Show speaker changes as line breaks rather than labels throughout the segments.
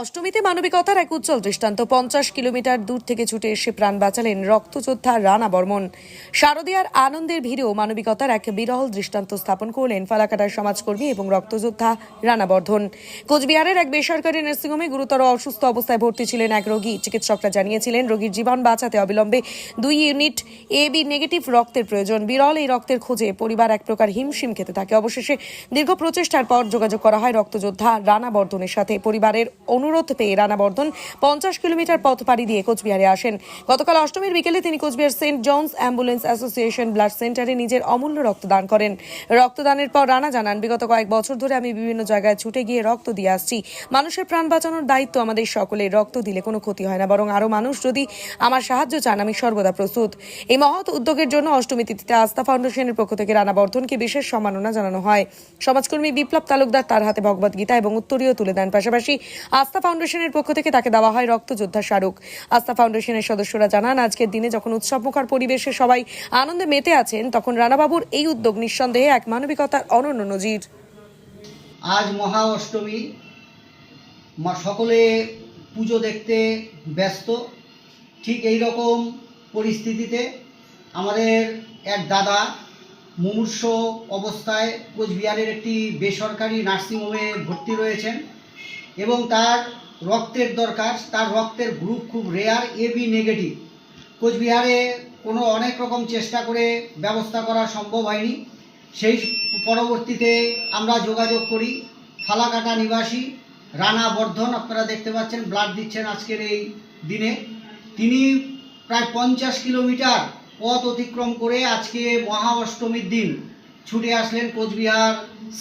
অষ্টমীতে মানবিকতার এক উজ্জ্বল দৃষ্টান্ত। পঞ্চাশ কিলোমিটার দূর থেকে ছুটে এসে প্রাণ বাঁচালেন রক্তযোদ্ধা রানা বর্মন। শারদীয়ার আনন্দের ভিড়েও মানবিকতার এক বিরল দৃষ্টান্ত স্থাপন করলেন ফালাকাটার সমাজকর্মী এবং রক্তযোদ্ধা রানা বর্ধন। কোচবিহারের এক বেসরকারি নার্সিংহোমে গুরুতর অসুস্থ অবস্থায় ভর্তি ছিলেন এক রোগী। চিকিৎসকরা জানিয়েছিলেন, রোগীর জীবন বাঁচাতে অবিলম্বে দুই ইউনিট এ বি নেগেটিভ রক্তের প্রয়োজন। বিরল এই রক্তের খোঁজে পরিবার এক প্রকার হিমশিম খেতে থাকে। অবশেষে দীর্ঘ প্রচেষ্টার পর যোগাযোগ করা হয় রক্তযোদ্ধা রানা বর্ধনের সাথে। পরিবারের অনুরোধ পেয়ে রানা বর্ধন পঞ্চাশ কিলোমিটার পথ পাড়ি দিয়ে কোচবিহারে আসেন। গতকাল অষ্টমীর বিকেলে তিনি Coochbehar Saint John's ambulance association blood সেন্টারে নিজের অমূল্য রক্তদান করেন। রক্তদানের পর রানা জানান, বিগত কয়েক বছর ধরে আমি বিভিন্ন জায়গায় ছুটে গিয়ে রক্ত দিয়ে আসছি। মানুষের প্রাণ বাঁচানোর দায়িত্ব আমাদের সকলের। রক্ত দিলে কোনো ক্ষতি হয় না, বরং আরও মানুষ যদি আমার সাহায্য চান, আমি সর্বদা প্রস্তুত। এই মহৎ উদ্যোগের জন্য অষ্টমী তিথিতে আস্থা ফাউন্ডেশনের পক্ষ থেকে রানা বর্ধনকে বিশেষ সম্মাননা জানানো হয়। সমাজকর্মী বিপ্লব তালুকদার তার হাতে ভগবত গীতা এবং উত্তরীয় তুলে দেন। পাশাপাশি আস্থা ফাউন্ডেশনের পক্ষ থেকে তাকে দেওয়া হয় রক্তযোদ্ধা স্মারক। আস্থা ফাউন্ডেশনের সদস্যরা জানান, আজকের দিনে যখন উৎসব উৎসবমুখর পরিবেশে সবাই আনন্দে মেতে আছেন, তখন রানাবাবুর এই উদ্যোগ নিঃসন্দেহে এক মানবিকতার অনন্য নজির।
আজ মহা অষ্টমী। মা সকলে পুজো দেখতে ব্যস্ত। ঠিক এই রকম পরিস্থিতিতে আমাদের এক দাদা মুমূর্ষ অবস্থায় কোচবিহারের একটি বেসরকারি নার্সিংহোমে ভর্তি রয়েছেন। এবং তার রক্তের দরকার, তার রক্তের গ্রুপ খুব রেয়ার এ বি নেগেটিভ কোচবিহারে কোনো অনেক রকম চেষ্টা করে ব্যবস্থা করা সম্ভব হয়নি। সেই পরবর্তীতে আমরা যোগাযোগ করি। ফালাকাটা নিবাসী রানা বর্ধন, আপনারা দেখতে পাচ্ছেন ব্লাড দিচ্ছেন আজকের এই দিনে। তিনি প্রায় পঞ্চাশ কিলোমিটার পথ অতিক্রম করে আজকে মহা অষ্টমীর দিন ছুটে আসলেন Coochbehar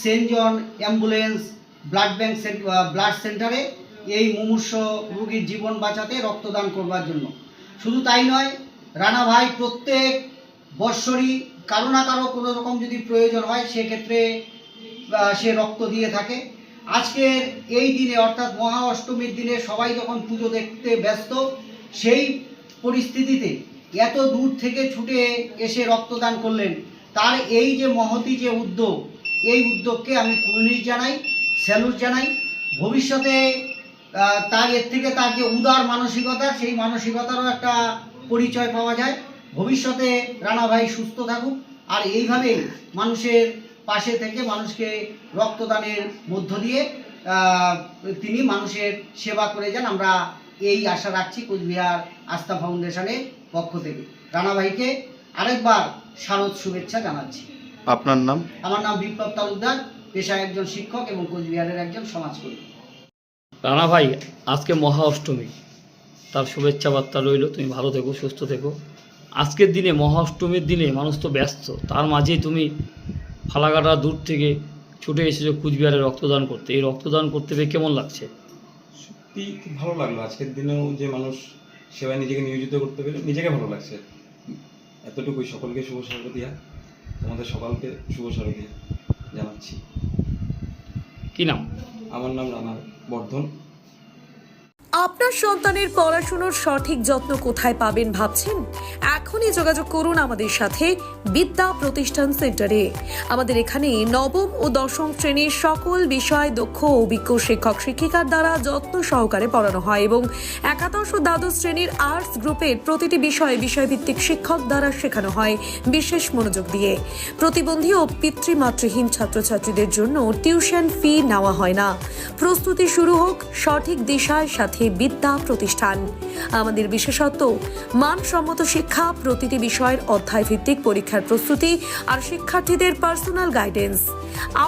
Saint John ambulance blood bank blood সেন্টারে এই মুমূর্ষ রোগীর জীবন বাঁচাতে রক্তদান করবার জন্য। শুধু তাই নয়, রানা ভাই প্রত্যেক বৎসরই কারও না কারও কোনো রকম যদি প্রয়োজন হয়, সেক্ষেত্রে সে রক্ত দিয়ে থাকে। আজকের এই দিনে, অর্থাৎ মহা অষ্টমীর দিনে সবাই যখন পুজো দেখতে ব্যস্ত, সেই পরিস্থিতিতে এত দূর থেকে ছুটে এসে রক্তদান করলেন। তার এই যে মহতি যে উদ্যোগ, এই উদ্যোগকে আমি কুর্নিশ জানাই। স্যালুট জানাই। ভবিষ্যতে তার এর থেকে তার যে উদার মানসিকতা সেই মানসিকতারও একটা পরিচয় পাওয়া যায়। ভবিষ্যতে রানা ভাই সুস্থ থাকুক। আর এইভাবেই মানুষের পাশে থেকে মানুষকে রক্তদানের মধ্য দিয়ে তিনি মানুষের সেবা করে যান। আমরা এই আশা রাখছি কোচবিহার আস্থা ফাউন্ডেশনের পক্ষ থেকে। রানা ভাইকে আরেকবার শারদ শুভেচ্ছা জানাচ্ছি।
আপনার নাম?
আমার নাম বিপ্লব তালুকদার। পেশায় একজন শিক্ষক এবং কোচবিহারের একজন সমাজকর্মী।
রানা ভাই আজকে মহা অষ্টমী। তার শুভেচ্ছা বার্তা রইল তুমি ভালো থেকো সুস্থ থেকো। আজকের দিনে মহা অষ্টমীর দিনে মানুষ তো ব্যস্ত। তার মাঝেই তুমি ফালাকাটা দূর থেকে ছুটে এসেছ কুচবিহারে রক্তদান করতে। এই রক্তদান করতে পেয়ে কেমন লাগছে?
সত্যি খুব ভালো লাগল। আজকের দিনেও যে মানুষ সেবায় নিজেকে নিয়োজিত করতে পেরে নিজেকে ভালো লাগছে। এতটুকুই সকলকে শুভ শারদিয়া তোমাদের সকলকে শুভ শারদিয়া জানাচ্ছি।
কি নাম?
আমার নাম রানা বর্ধন।
আপনার সন্তানের পড়াশুনোর সঠিক যত্ন কোথায় পাবেন ভাবছেন? এখনই যোগাযোগ করুন আমাদের সাথে বিদ্যা প্রতিষ্ঠান সেন্টারে। আমাদের এখানে নবম ও দশম শ্রেণির সকল বিষয় দক্ষ অভিজ্ঞ শিক্ষক, শিক্ষিকার দ্বারা যত্ন সহকারে পড়ানো হয় এবং একাদশ ও দ্বাদশ শ্রেণির আর্টস গ্রুপের প্রতিটি বিষয়ে বিষয়ভিত্তিক শিক্ষক দ্বারা শেখানো হয় বিশেষ মনোযোগ দিয়ে। প্রতিবন্ধী ও পিতৃমাতৃহীন ছাত্রছাত্রীদের জন্য টিউশন ফি নেওয়া হয় না। প্রস্তুতি শুরু হোক সঠিক দিশার সাথে বিদ্যা প্রতিষ্ঠান। আমাদের বিশেষত্ব, মানসম্মত শিক্ষা প্রতিটি বিষয়ের অধ্যায় ভিত্তিক পরীক্ষার প্রস্তুতি আর শিক্ষার্থীদের পার্সোনাল গাইডেন্স।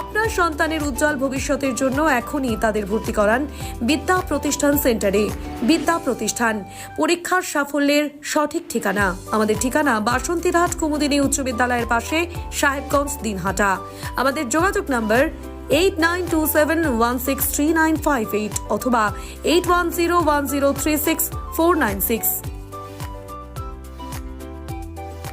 আপনার সন্তানের উজ্জ্বল ভবিষ্যতের জন্য এখনই তাদের ভর্তি করান বিদ্যা প্রতিষ্ঠান সেন্টারে। বিদ্যা প্রতিষ্ঠান, পরীক্ষার সাফল্যের সঠিক ঠিকানা। আমাদের ঠিকানা বাসন্তীরহাট কুমুদিনী উচ্চ বিদ্যালয়ের পাশে সাহেবগঞ্জ দিনহাটা। আমাদের যোগাযোগ নম্বর eight nine two seven one six three nine five eight অথবা eight one zero one zero three six four nine six